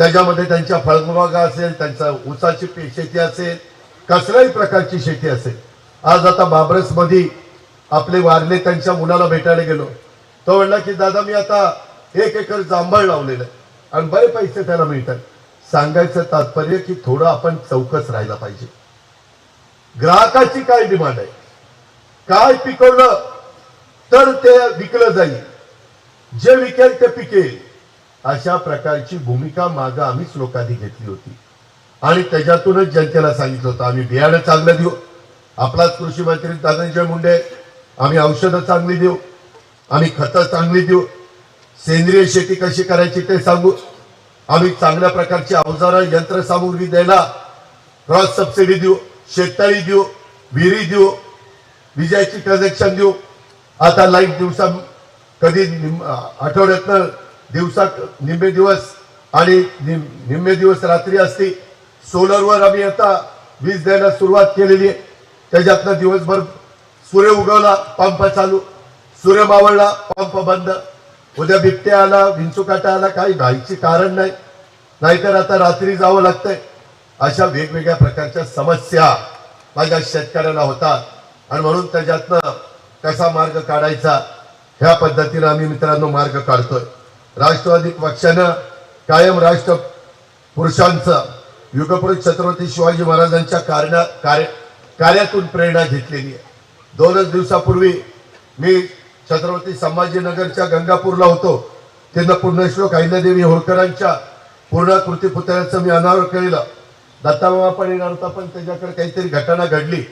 त्याच्यामध्ये त्यांच्या फळबागा असेल त्यांचा ऊसाची पे- शेती असेल कसल्याही प्रकारची शेती असेल. आज आता बाबरसमध्ये आपले वारले त्यांच्या मुलाला भेटायला गेलो. तो म्हणला की दादा मी आता एक एकर जांभळ लावलेलं आहे आणि बरे पैसे त्याला मिळतात. सांगायचं तात्पर्य की थोडं आपण चौकस राहायला पाहिजे. ग्राहकाची काय डिमांड आहे? काय पिकवलं तर ते विकलं जाईल. जे विकेल ते पिकेल. अशा प्रकारची भूमिका मागं आम्हीच लोकांनी घेतली होती. आणि त्याच्यातूनच जनतेला सांगितलं होतं आम्ही बियाणं चांगलं देऊ. आपलाच कृषी मंत्री धनंजय मुंडे आम्ही औषधं चांगली देऊ. आम्ही खतं चांगली देऊ. सेंद्रिय शेती कशी करायची ते सांगू. आम्ही चांगल्या प्रकारची अवजारं यंत्रसामुग्री द्यायला क्रॉस सबसिडी देऊ शेततळी देऊ विहिरी देऊ विजयाची कनेक्शन देऊ. आता लाइट दिवसा कधी आठवड्यातनं दिवसात निम्मे दिवस आणि निम- निम्मे दिवस रात्री असते. सोलरवर आम्ही आता वीज द्यायला सुरुवात केलेली आहे. त्याच्यातनं दिवसभर सूर्य उगवला पंप चालू. सूर्य मावळला पंप बंद. उद्या बिबट्या आला विंचुकाटा आला काही घायची कारण नाही. नाहीतर आता रात्री जावं लागतंय. अशा वेगवेगळ्या प्रकारच्या समस्या माझ्या शेतकऱ्याला होतात. आणि म्हणून त्याच्यातनं कसा मार्ग काढायचा ह्या पद्धतीनं आम्ही मित्रांनो मार्ग काढतोय. राष्ट्रवादी पक्षानं कायम राष्ट्र पुरुषांचं युगपुरुष छत्रपती शिवाजी महाराजांच्या कार्या कार्य कार्यातून प्रेरणा घेतलेली आहे. दोनच दिवसापूर्वी मी छत्रपती संभाजीनगरच्या गंगापूरला होतो. तिथं पुण्यश्लोक अहिल्यादेवी होळकरांच्या पूर्णाकृती पुतळ्याचं मी अनावर केलेलं. दत्तामामा पण येणार होता पण त्याच्याकडे काहीतरी घटना घडली.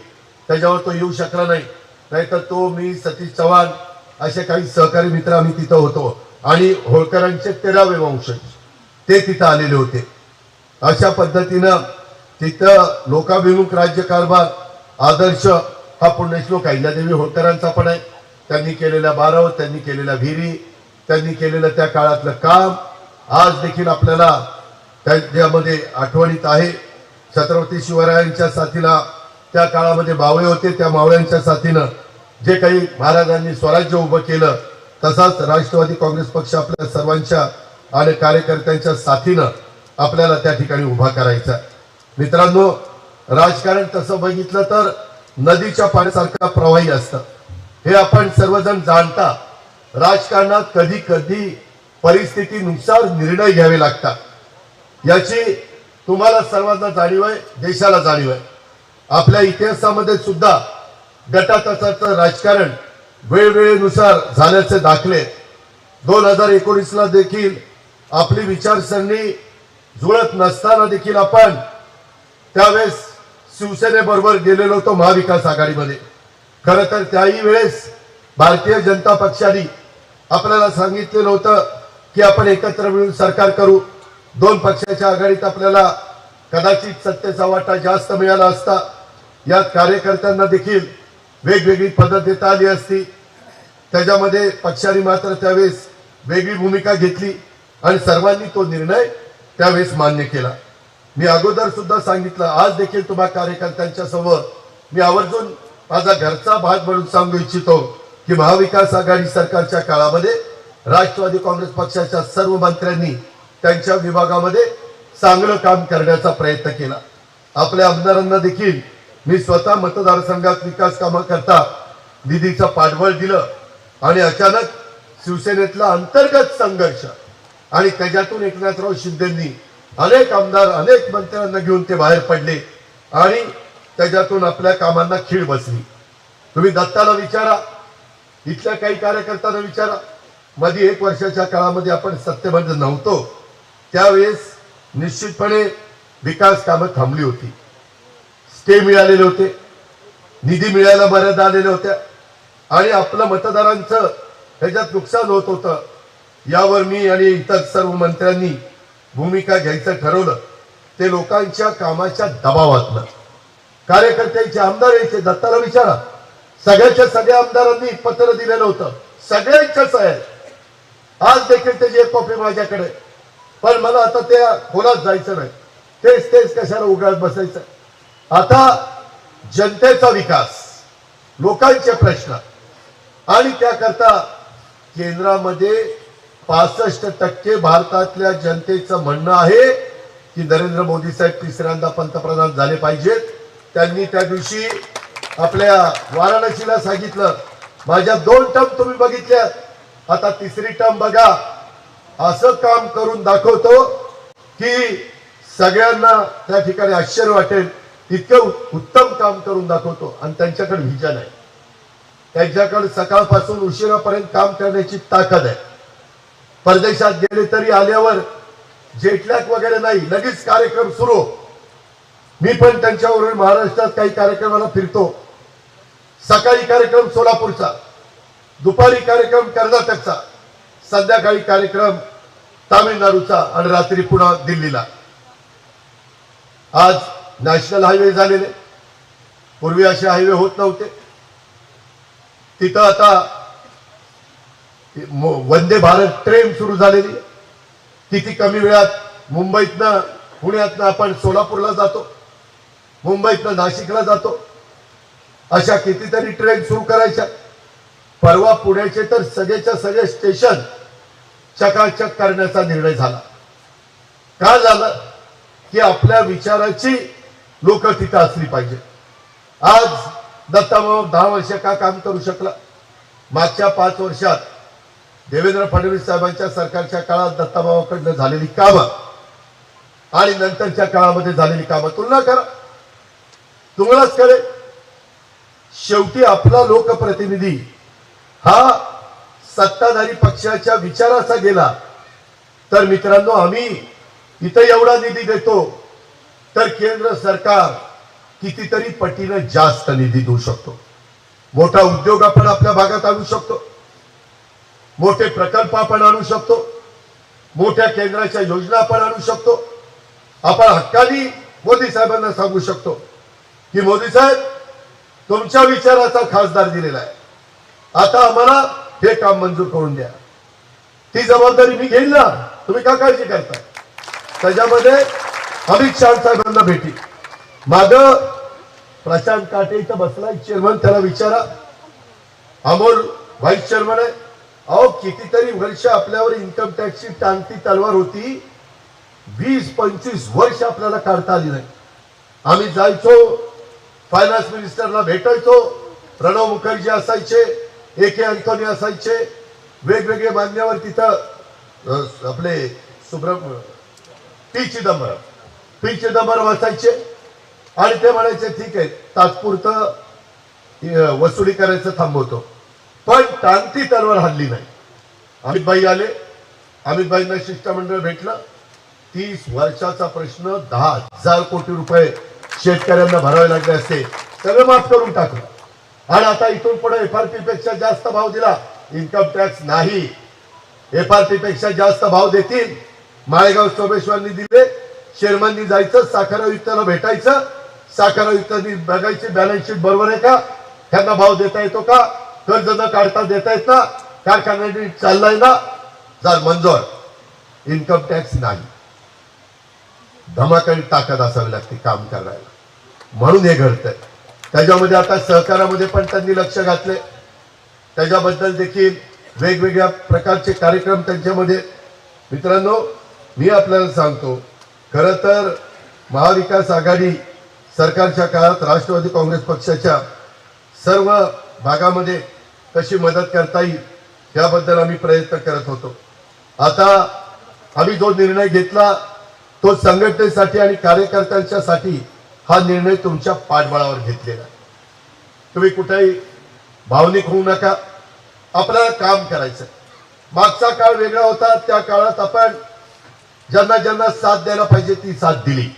त्याच्यावर तो येऊ शकला नाही. नाहीतर तो मी सतीश चव्हाण असे काही सहकारी मित्र आम्ही तिथं होतो. आणि होळकरांचे तेरावे वंशज ते तिथं आलेले होते. अशा पद्धतीनं तिथं लोकाभिमुख राज्यकारभार आदर्श हा पुण्यश्लोक अहिल्यादेवी होळकरांचा पण आहे. त्यांनी केलेला बाराव त्यांनी केलेला विहिरी त्यांनी केलेलं त्या काळातलं काम आज देखील आपल्याला त्याच्यामध्ये आठवणीत आहे. छत्रपती शिवरायांच्या साथीला त्या काळामध्ये मावळे होते. त्या मावळ्यांच्या साथीनं जे काही महाराजांनी स्वराज्य उभं केलं तसाच राष्ट्रवादी काँग्रेस पक्ष आपल्या सर्वांच्या आणि कार्यकर्त्यांच्या साथीनं आपल्याला त्या ठिकाणी उभा करायचा मित्रांनो राजकारण तसं बघितलं तर नदीच्या पाण्यासारखा प्रवाही असतं. हे आपण सर्वजण जाणता राजकारणात कधी कधी परिस्थितीनुसार निर्णय घ्यावे लागतात. याची तुम्हाला सर्वांना जाणीव आहे देशाला जाणीव आहे. आपल्या इतिहासामध्ये सुद्धा गटातसाचं राजकारण वेळवेळेनुसार झाल्याचे दाखले. दोन हजार एकोणीसला देखील आपली विचारसरणी जुळत नसताना देखील आपण त्यावेळेस शिवसेनेबरोबर गेलेलो होतो महाविकास आघाडीमध्ये. खरं तर त्याही वेळेस भारतीय जनता पक्षाने आपल्याला सांगितलेलं होतं की आपण एकत्र मिळून सरकार करू. दोन पक्षाच्या आघाडीत आपल्याला कदाचित सत्तेचा वाटा जास्त मिळाला असता. यात कार्यकर्त्यांना देखील वेगवेगळी पद्धत देता आली असती. त्याच्यामध्ये पक्षाने मात्र त्यावेळेस वेगळी भूमिका घेतली आणि सर्वांनी तो निर्णय त्यावेळेस मान्य केला. मी अगोदर सुद्धा सांगितलं आज देखील तुम्हा कार्यकर्त्यांच्या समोर मी आवर्जून माझा घरचा भाग म्हणून सांगू इच्छितो की महाविकास आघाडी सरकारच्या काळामध्ये राष्ट्रवादी काँग्रेस पक्षाच्या सर्व मंत्र्यांनी त्यांच्या विभागामध्ये चांगलं काम करण्याचा प्रयत्न केला. आपल्या आमदारांना देखील मी स्वतः मतदारसंघात विकास कामं करता निधीचं पाठबळ दिलं आणि अचानक शिवसेनेतला अंतर्गत संघर्ष आणि त्याच्यातून एकनाथराव शिंदेंनी अनेक आमदार अनेक मंत्र्यांना घेऊन ते बाहेर पडले आणि त्याच्यातून आपल्या कामांना खीळ बसली. तुम्ही दत्ताला विचारा इथल्या काही कार्यकर्त्यांना विचारा. मध्ये एक वर्षाच्या काळामध्ये आपण सत्तेमध्ये नव्हतो. त्यावेळेस निश्चितपणे विकास कामं थांबली होती. स्टे मिळालेले होते. निधी मिळायला मर्यादा आलेल्या होत्या. आणि आपलं मतदारांचं ह्याच्यात नुकसान होत होतं. यावर मी आणि इतर सर्व मंत्र्यांनी भूमिका घ्यायचं ठरवलं. ते लोकांच्या कामाच्या दबावातलं कार्यकर्त्यांचे आमदार यायचे. दत्ताला विचारा. सगळ्याच्या सगळ्या आमदारांनी पत्र दिलेलं होतं. सगळ्यांच्याच आहे आज देखील त्याची एक कॉपी माझ्याकडे. पण मला आता त्या खोलात जायचं नाही. तेच तेच कशाला उघडत बसायचं? आता जनतेचा विकास लोकांचे प्रश्न. आणि त्याकरता केंद्रामध्ये पासष्ट टक्के भारतातल्या जनतेचं म्हणणं आहे की नरेंद्र मोदी साहेब तिसऱ्यांदा पंतप्रधान झाले पाहिजेत. त्यांनी त्या दिवशी आपल्या वाराणसीला सांगितलं माझ्या दोन टर्म तुम्ही बघितल्यात आता तिसरी टर्म बघा. असं काम करून दाखवतो की सगळ्यांना त्या ठिकाणी आश्चर्य वाटेल. इतकं उत्तम काम करून दाखवतो. आणि त्यांच्याकडे व्हिजन आहे. त्यांच्याकडे सकाळपासून उशिरापर्यंत काम करण्याची ताकद आहे. परदेशात गेले तरी आल्यावर जेटलॅक वगैरे नाही. लगेच कार्यक्रम सुरू. मी पण त्यांच्यावरून महाराष्ट्रात काही कार्यक्रमाला फिरतो. सकाळी कार्यक्रम सोलापूरचा. दुपारी कार्यक्रम कर्नाटकचा. संध्याकाळी कार्यक्रम तामिळनाडूचा. आणि रात्री पुन्हा दिल्लीला. आज नॅशनल हायवे झालेले. पूर्वी असे हायवे होत नव्हते. तिथं आता वंदे भारत ट्रेन सुरू झालेली. किती कमी वेळात मुंबईतनं पुण्यातनं आपण सोलापूरला जातो. मुंबईतनं नाशिकला जातो. अशा कितीतरी ट्रेन सुरू करायच्या. परवा पुण्याचे तर सगळेच्या सगळे स्टेशन चकाचक करण्याचा निर्णय झाला. का झालं? की आपल्या विचाराची लोक तिथं असली पाहिजे. आज दत्ताभाऊ दहा वर्ष का काम करू शकला? मागच्या पाच वर्षात देवेंद्र फडणवीस साहेबांच्या सरकारच्या काळात दत्ताभावाकडनं झालेली कामं आणि नंतरच्या काळामध्ये झालेली कामं तुलना करा. तुम्हालाच करे शेवटी आपला लोकप्रतिनिधी हा सत्ताधारी पक्षाच्या विचाराचा गेला. तर मित्रांनो आम्ही इथं एवढा निधी देतो. तर केंद्र सरकार कितीतरी पटीनं जास्त निधी देऊ शकतो. मोठा उद्योग आपण आपल्या भागात आणू शकतो. मोठे प्रकल्प आपण आणू शकतो. मोठ्या केंद्राच्या योजना आपण आणू शकतो. आपण हक्कानी मोदी साहेबांना सांगू शकतो की मोदी साहेब तुमच्या विचाराचा खासदार दिलेला आहे. आता आम्हाला हे काम मंजूर करून द्या. ती जबाबदारी मी घेईन ना? तुम्ही का काळजी करता? त्याच्यामध्ये अमित शहा साहेबांना भेटी. माग प्रशांत काटे इथं बसलाय चेअरमन त्याला विचारा. अमोल व्हाईस चेअरमन आहे. अहो कितीतरी वर्ष आपल्यावर इन्कम टॅक्सची टांगती तलवार होती. वीस पंचवीस वर्ष आपल्याला काढता आली नाही. आम्ही जायचो फायनान्स मिनिस्टरला भेटायचो. प्रणव मुखर्जी असायचे ए के अँथोनी असायचे. वेगवेगळे मान्यवर तिथं आपले सुब्रम टी चिदंबरम. पी चिदंबरम असायचे आणि ते म्हणायचे ठीक आहे तात्पुरतं वसुली करायचं थांबवतो. पण टांगती तलवार हल्ली नाही. अमितबाई आले. अमितबाईंना शिष्टमंडळ भेटलं. तीस वर्षाचा प्रश्न दहा हजार कोटी रुपये शेतकऱ्यांना भरावे लागले असते. सगळं माफ करून टाकलं. आणि आता इथून पुढे एफआरपी पेक्षा जास्त भाव दिला. इन्कम टॅक्स नाही. एफआरपी पेक्षा जास्त भाव देतील. माळेगाव सोमेश्वरनी दिले. शेरमांनी जायचं साखर आयुक्ताला भेटायचं. साखर आयुक्तांनी बघायची बॅलन्स शीट बरोबर आहे का? त्यांना भाव देता येतो का? कर्ज न काढता देता येत ना? कारखान्यांनी चाललाय ना? जर मंजूर. इन्कम टॅक्स नाही. धमाकाळी ताकद असावी लागते काम करायला. म्हणून हे घडतंय. त्याच्यामध्ये आता सहकारामध्ये पण त्यांनी लक्ष घातले त्याच्याबद्दल देखील वेगवेगळ्या प्रकारचे कार्यक्रम त्यांच्यामध्ये. मित्रांनो मी आपल्याला सांगतो खरं तर महाविकास आघाडी सरकारच्या काळात राष्ट्रवादी काँग्रेस पक्षाच्या सर्व भागामध्ये कशी मदत करता येईल याबद्दल आम्ही प्रयत्न करत होतो. आता आम्ही जो निर्णय घेतला तो संघटनेसाठी आणि कार्यकर्त्यांच्यासाठी हा निर्णय तुमच्या पाठबळावर घेतलेला तुम्ही कुठेही भावनिक होऊ नका. आपल्याला काम करायचं मागचा काळ वेगळा होता त्या काळात आपण ज्यांना ज्यांना साथ द्यायला पाहिजे ती साथ दिली.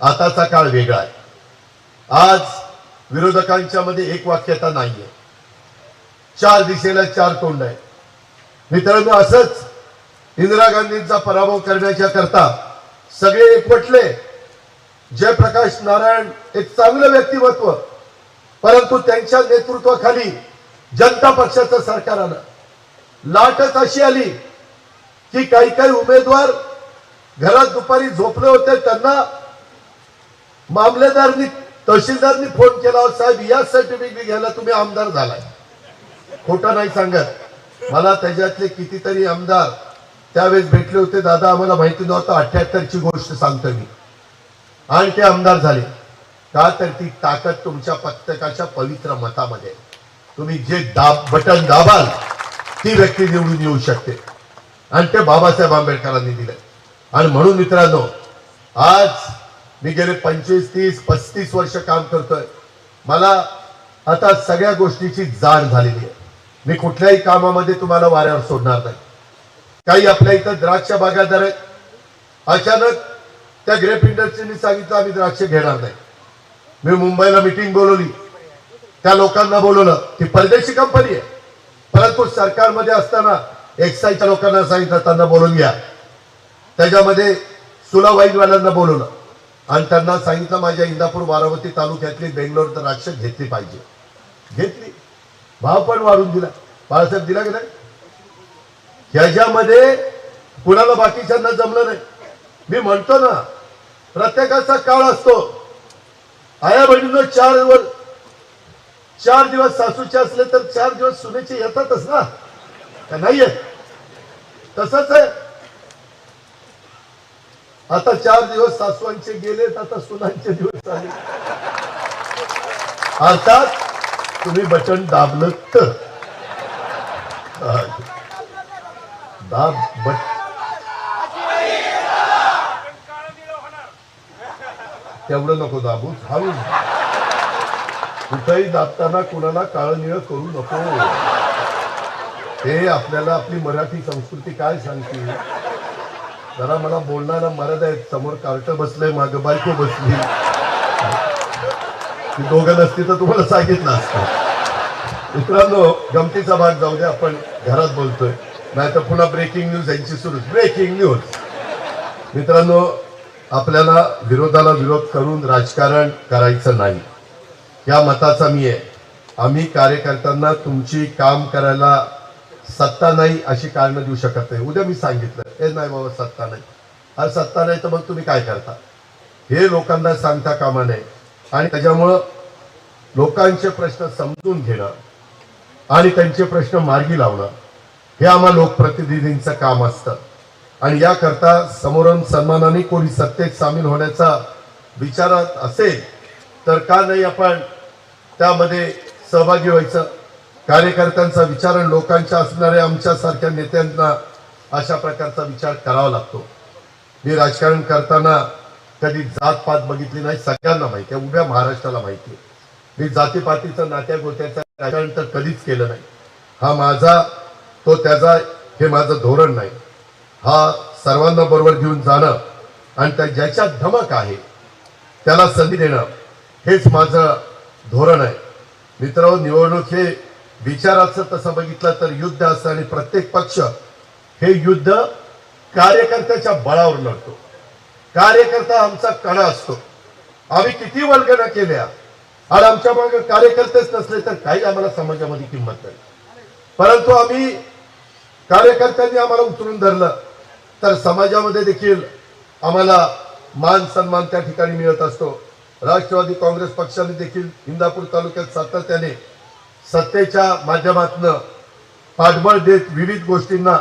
आताचा काळ वेगळा आहे. आज विरोधकांच्या मध्ये एक वाक्यता नाहीये. चार दिशेला चार तोंड आहे. मित्रांनो असंच इंदिरा गांधींचा पराभव करण्याच्या करता सगळे एकवटले. जयप्रकाश नारायण एक चांगलं व्यक्तिमत्व परंतु त्यांच्या नेतृत्वाखाली जनता पक्षाचं सरकार आलं. लाटच अशी आली की काही काही उमेदवार घरात दुपारी झोपले होते त्यांना मामलेदारनी तहसीलदारनी फोन केला साहेब या सर्टिफिकेट घ्यायला तुम्ही आमदार झालाय. खोटं नाही सांगत. मला त्याच्यातले कितीतरी आमदार त्यावेळेस भेटले होते. दादा आम्हाला माहिती नव्हतं अठ्याहत्तरची गोष्ट सांगतो मी. आणि ते आमदार झाले. का तर ती ताकद तुमच्या प्रत्येकाच्या पवित्र मतामध्ये. तुम्ही जे दाब बटन दाबाल ती व्यक्ती निवडून येऊ शकते. आणि ते बाबासाहेब आंबेडकरांनी दिलं आणि म्हणून मित्रांनो आज मी गेले पंचवीस तीस पस्तीस वर्ष काम करतोय. मला आता सगळ्या गोष्टीची जाण झालेली आहे. मी कुठल्याही कामामध्ये तुम्हाला वाऱ्यावर सोडणार नाही. काही आपल्या इथं द्राक्ष बागायतदार आहेत. अचानक त्या ग्रेप इंडस्ट्रीने सांगितलं आम्ही द्राक्ष घेणार नाही. मी मुंबईला मिटिंग बोलवली. त्या लोकांना बोलवलं ती परदेशी कंपनी आहे. परंतु सरकारमध्ये असताना एक्साईच्या लोकांना सांगितलं त्यांना बोलून घ्या. त्याच्यामध्ये सुलावाईवाल्यांना बोलवलं. आणि त्यांना सांगितलं माझ्या इंदापूर बारामती तालुक्यातली बेंगलोर तर राक्षस घेतली पाहिजे. घेतली. भाव पण वाढून दिला. बाळासाहेब दिला की नाही? ह्याच्यामध्ये कुणाला बाकीच्यांना जमलं नाही. मी म्हणतो ना प्रत्येकाचा काळ असतो. आया बहिणीनं चार वर चार दिवस सासूचे असले तर चार दिवस सुनेचे येतातच ना? का नाही येत तसंच आहे. आता चार दिवस सासवांचे गेलेत आता सुनांचे दिवस आले आता तुम्ही बटन दाबलं तर दाब बट. तेवढं नको दाबू हळू कुठंही दाबताना कुणाला काळं निळ करू नको. हे आपल्याला आपली मराठी संस्कृती काय सांगते? जरा मला बोलणारा मरद आहेत समोर कार्ट बसलंय माग बायको बसली. ती दोघं नसती तर तुम्हाला सांगितलं असतं. मित्रांनो गमतीचा भाग जाऊ दे आपण घरात बोलतोय. नाही तर पुन्हा ब्रेकिंग न्यूज यांची सुरू. ब्रेकिंग न्यूज मित्रांनो आपल्याला विरोधाला विरोध करून राजकारण करायचं नाही. या मताचा मी आहे. आम्ही कार्यकर्त्यांना तुमची काम करायला सत्ता नाही अशी कारणं देऊ शकत नाही. उद्या मी सांगितलं हे नाही बाबा सत्ता नाही. अरे सत्ता नाही तर मग तुम्ही काय करता? हे लोकांना सांगता कामा नये. आणि त्याच्यामुळं लोकांचे प्रश्न समजून घेणं आणि त्यांचे प्रश्न मार्गी लावणं हे आम्हा लोकप्रतिनिधींचं काम असतं. आणि याकरता समोरून सन्मानाने कोणी सत्तेत सामील होण्याचा विचारात असेल तर का नाही आपण त्यामध्ये सहभागी व्हायचं? कार्यकर्त्यांचा विचार आणि लोकांच्या असणाऱ्या आमच्यासारख्या नेत्यांना अशा प्रकारचा विचार करावा लागतो. मी राजकारण करताना कधी जात पात बघितली नाही सगळ्यांना माहिती आहे उभ्या महाराष्ट्राला माहिती आहे. मी जातीपातीचं नात्या गोत्याचं राजकारण तर कधीच केलं नाही. हा माझा तो त्याचा हे माझं धोरण नाही. हा सर्वांना बरोबर घेऊन जाणं आणि त्या ज्याच्यात धमक आहे त्याला संधी देणं हेच माझं धोरण आहे. मित्र निवडणूक हे विचाराचं तसं बघितलं तर युद्ध असतं आणि प्रत्येक पक्ष हे युद्ध कार्यकर्त्याच्या बळावर लढतो. कार्यकर्ता आमचा कणा असतो. आम्ही किती वल्गना केल्या आणि आमच्या मागे कार्यकर्तेच नसले तर काही आम्हाला समाजामध्ये किंमत नाही. परंतु आम्ही कार्यकर्त्यांनी आम्हाला उतरून धरलं तर समाजामध्ये देखील आम्हाला मान सन्मान त्या ठिकाणी मिळत असतो. राष्ट्रवादी काँग्रेस पक्षाने देखील इंदापूर तालुक्यात सातत्याने सत्तेच्या माध्यमातनं पाठबळ देत विविध गोष्टींना